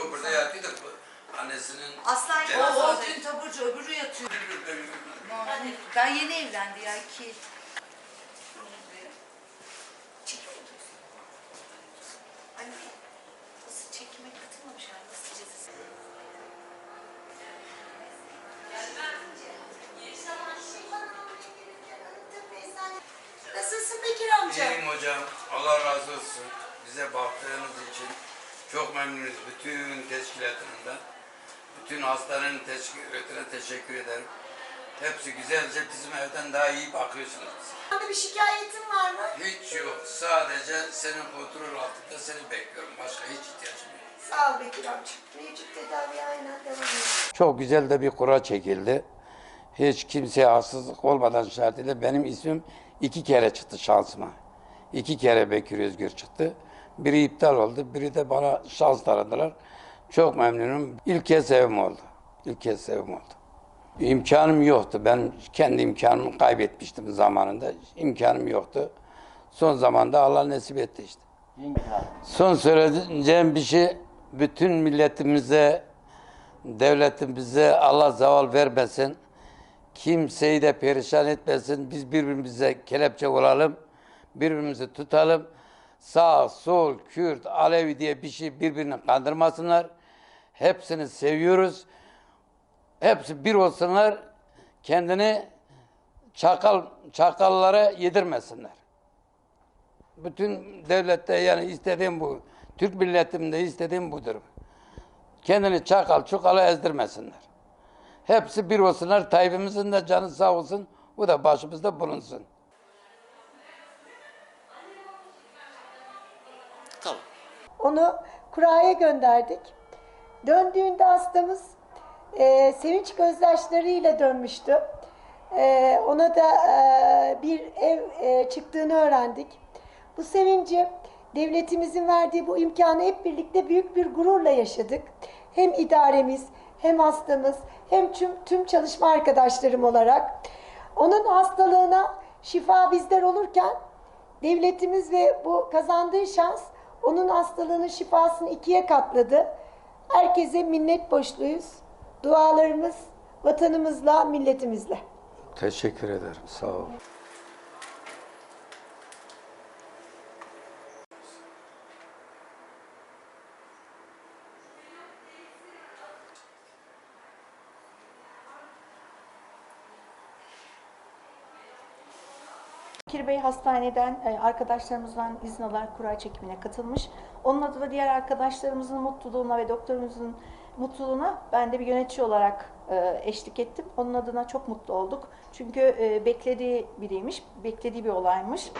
O burada yatıyor da annesinin Aslan Cenazesi. yatıyor. O, o dün taburcu öbürü yatıyor. Yani daha yeni evlendi ya iki. Anne, nasıl çekime katılmamış yani nasıl cezası? Nasılsın Bekir amca? İyiyim hocam. Allah razı olsun. Bize baktığınız için çok memnunuz. Bütün teşkilatından. Bütün hastanın teşkilatına teşekkür ederim. Hepsi güzelce bizim evden daha iyi bakıyorsunuz. Bana bir şikayetin var mı? Hiç yok. Sadece senin kontrol altında seni bekliyorum. Başka hiç ihtiyacım yok. Sağ ol Bekir amca. Mevcut tedaviye aynen devam ediyor. Çok güzel de bir kura çekildi. Hiç kimseye haksızlık olmadan şartıyla benim ismim iki kere çıktı şansıma. İki kere Bekir Özgür çıktı. Biri iptal oldu, biri de bana şans tanıdılar. Çok memnunum. İlk kez evim oldu. İlk kez evim oldu. İmkanım yoktu. Ben kendi imkanımı kaybetmiştim zamanında. İmkanım yoktu. Son zamanda Allah nasip etti işte. Son söyleyeceğim bir şey bütün milletimize, devletimize Allah zaval vermesin. Kimseyi de perişan etmesin. Biz birbirimize kelepçe olalım. Birbirimizi tutalım. Sağ, sol, Kürt, Alevi diye bir şey birbirini kandırmasınlar. Hepsini seviyoruz. Hepsi bir olsunlar. Kendini çakal çakallara yedirmesinler. Bütün devlette yani istediğim bu. Türk milletimde istediğim budur. Kendini çakal çukala ezdirmesinler. Hepsi bir olsunlar. Tayyip'imizin de canı sağ olsun. Bu da başımızda bulunsun. Onu kuraya gönderdik. Döndüğünde hastamız e, sevinç gözyaşlarıyla dönmüştü. E, ona da e, bir ev e, çıktığını öğrendik. Bu sevinci devletimizin verdiği bu imkanı hep birlikte büyük bir gururla yaşadık. Hem idaremiz, hem hastamız, hem tüm, tüm çalışma arkadaşlarım olarak. Onun hastalığına şifa bizler olurken Devletimiz ve bu kazandığı şans onun hastalığının şifasını ikiye katladı. Herkese minnet borçluyuz. Dualarımız vatanımızla, milletimizle. Teşekkür ederim. Sağ olun. Bekir Bey hastaneden e, arkadaşlarımızdan izin alarak kura çekimine katılmış. Onun adına diğer arkadaşlarımızın mutluluğuna ve doktorumuzun mutluluğuna ben de bir yönetici olarak e, eşlik ettim. Onun adına çok mutlu olduk. Çünkü e, beklediği biriymiş, beklediği bir olaymış.